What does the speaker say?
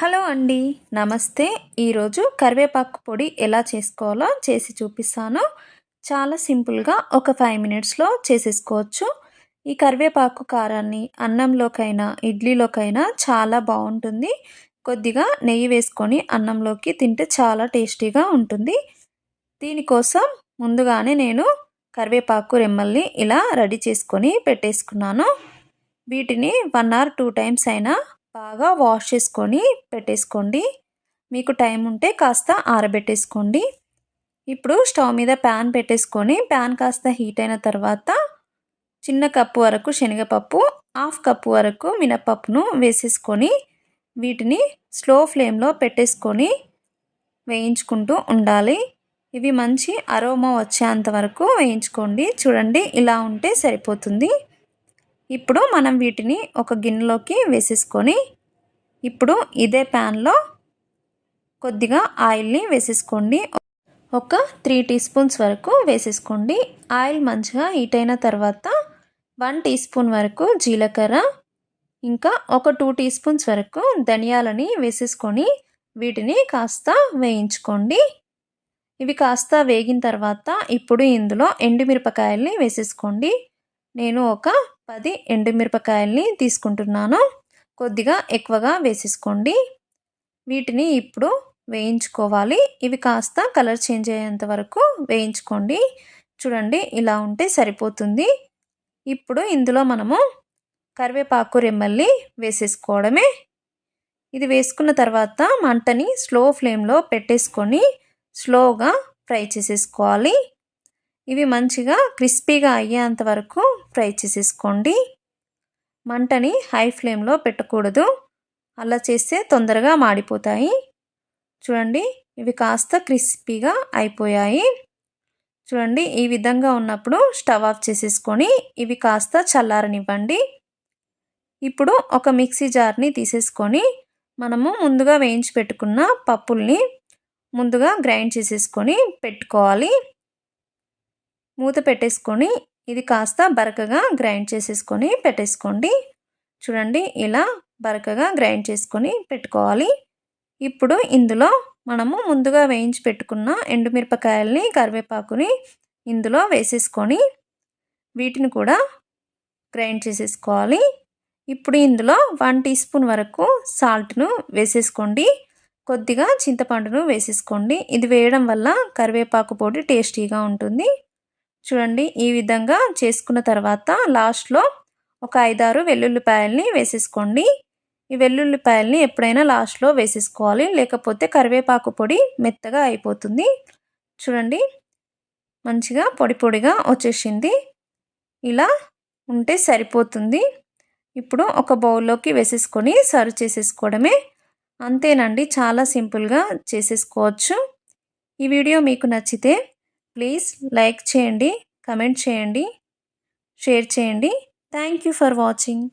Hello అండి నమస్తే. ఈరోజు కరివేపాకు పొడి ఎలా చేసుకోవాలో చేసి చూపిస్తాను. చాలా సింపుల్గా ఒక ఫైవ్ మినిట్స్లో చేసేసుకోవచ్చు. ఈ కరివేపాకు కారాన్ని అన్నంలోకైనా ఇడ్లీలోకైనా చాలా బాగుంటుంది. కొద్దిగా నెయ్యి వేసుకొని అన్నంలోకి తింటే చాలా టేస్టీగా ఉంటుంది. దీనికోసం ముందుగానే నేను కరివేపాకు రెమ్మల్ని ఇలా రెడీ చేసుకొని పెట్టేసుకున్నాను. వీటిని వన్ ఆర్ టూ టైమ్స్ అయినా బాగా వాష్ చేసుకొని పెట్టేసుకోండి. మీకు టైం ఉంటే కాస్త ఆరబెట్టేసుకోండి. ఇప్పుడు స్టవ్ మీద ప్యాన్ పెట్టేసుకొని ప్యాన్ కాస్త హీట్ అయిన తర్వాత చిన్న కప్పు వరకు శనగపప్పు హాఫ్ కప్పు వరకు మినపప్పును వేసేసుకొని వీటిని స్లో ఫ్లేమ్లో పెట్టేసుకొని వేయించుకుంటూ ఉండాలి. ఇవి మంచి అరోమా వచ్చేంత వరకు వేయించుకోండి. చూడండి ఇలా ఉంటే సరిపోతుంది. ఇప్పుడు మనం వీటిని ఒక గిన్నెలోకి వేసేసుకొని ఇప్పుడు ఇదే ప్యాన్లో కొద్దిగా ఆయిల్ని వేసేసుకోండి. ఒక త్రీ టీ స్పూన్స్ వరకు వేసేసుకోండి. ఆయిల్ మంచిగా హీట్ అయిన తర్వాత వన్ టీ స్పూన్ వరకు జీలకర్ర ఇంకా ఒక టూ టీ స్పూన్స్ వరకు ధనియాలని వేసేసుకొని వీటిని కాస్త వేయించుకోండి. ఇవి కాస్త వేగిన తర్వాత ఇప్పుడు ఇందులో ఎండుమిరపకాయల్ని వేసేసుకోండి. నేను ఒక పది ఎండుమిరపకాయల్ని తీసుకుంటున్నాను. కొద్దిగా ఎక్కువగా వేసేసుకోండి. వీటిని ఇప్పుడు వేయించుకోవాలి. ఇవి కాస్త కలర్ చేంజ్ అయ్యేంత వరకు వేయించుకోండి. చూడండి ఇలా ఉంటే సరిపోతుంది. ఇప్పుడు ఇందులో మనము కరివేపాకు రెమ్మల్ని వేసేసుకోవడమే. ఇది వేసుకున్న తర్వాత మంటని స్లో ఫ్లేమ్లో పెట్టేసుకొని స్లోగా ఫ్రై చేసేసుకోవాలి. ఇవి మంచిగా క్రిస్పీగా అయ్యేంత వరకు ఫ్రై చేసేసుకోండి. మంటని హై ఫ్లేమ్లో పెట్టకూడదు. అలా చేస్తే తొందరగా మాడిపోతాయి. చూడండి ఇవి కాస్త క్రిస్పీగా అయిపోయాయి. చూడండి ఈ విధంగా ఉన్నప్పుడు స్టవ్ ఆఫ్ చేసేసుకొని ఇవి కాస్త చల్లారనివ్వండి. ఇప్పుడు ఒక మిక్సీ జార్ని తీసేసుకొని మనము ముందుగా వేయించి పెట్టుకున్న పప్పుల్ని ముందుగా గ్రైండ్ చేసేసుకొని పెట్టుకోవాలి. మూత పెట్టేసుకొని ఇది కాస్త బరకగా గ్రైండ్ చేసేసుకొని పెట్టేసుకోండి. చూడండి ఇలా బరకగా గ్రైండ్ చేసుకొని పెట్టుకోవాలి. ఇప్పుడు ఇందులో మనము ముందుగా వేయించి పెట్టుకున్న ఎండుమిరపకాయల్ని కరివేపాకుని ఇందులో వేసేసుకొని వీటిని కూడా గ్రైండ్ చేసేసుకోవాలి. ఇప్పుడు ఇందులో వన్ టీ స్పూన్ వరకు సాల్ట్ను వేసేసుకోండి. కొద్దిగా చింతపండును వేసేసుకోండి. ఇది వేయడం వల్ల కరివేపాకు పొడి టేస్టీగా ఉంటుంది. చూడండి ఈ విధంగా చేసుకున్న తర్వాత లాస్ట్లో ఒక ఐదారు వెల్లుల్లిపాయల్ని వేసేసుకోండి. ఈ వెల్లుల్లిపాయల్ని ఎప్పుడైనా లాస్ట్లో వేసేసుకోవాలి లేకపోతే కరివేపాకు పొడి మెత్తగా అయిపోతుంది. చూడండి మంచిగా పొడి పొడిగా వచ్చేసింది. ఇలా ఉంటే సరిపోతుంది. ఇప్పుడు ఒక బౌల్లోకి వేసేసుకొని సర్వ్ చేసేసుకోవడమే. అంతేనండి చాలా సింపుల్గా చేసేసుకోవచ్చు. ఈ వీడియో మీకు నచ్చితే ప్లీజ్ లైక్ చేయండి కమెంట్ చేయండి షేర్ చేయండి. Thank you for watching.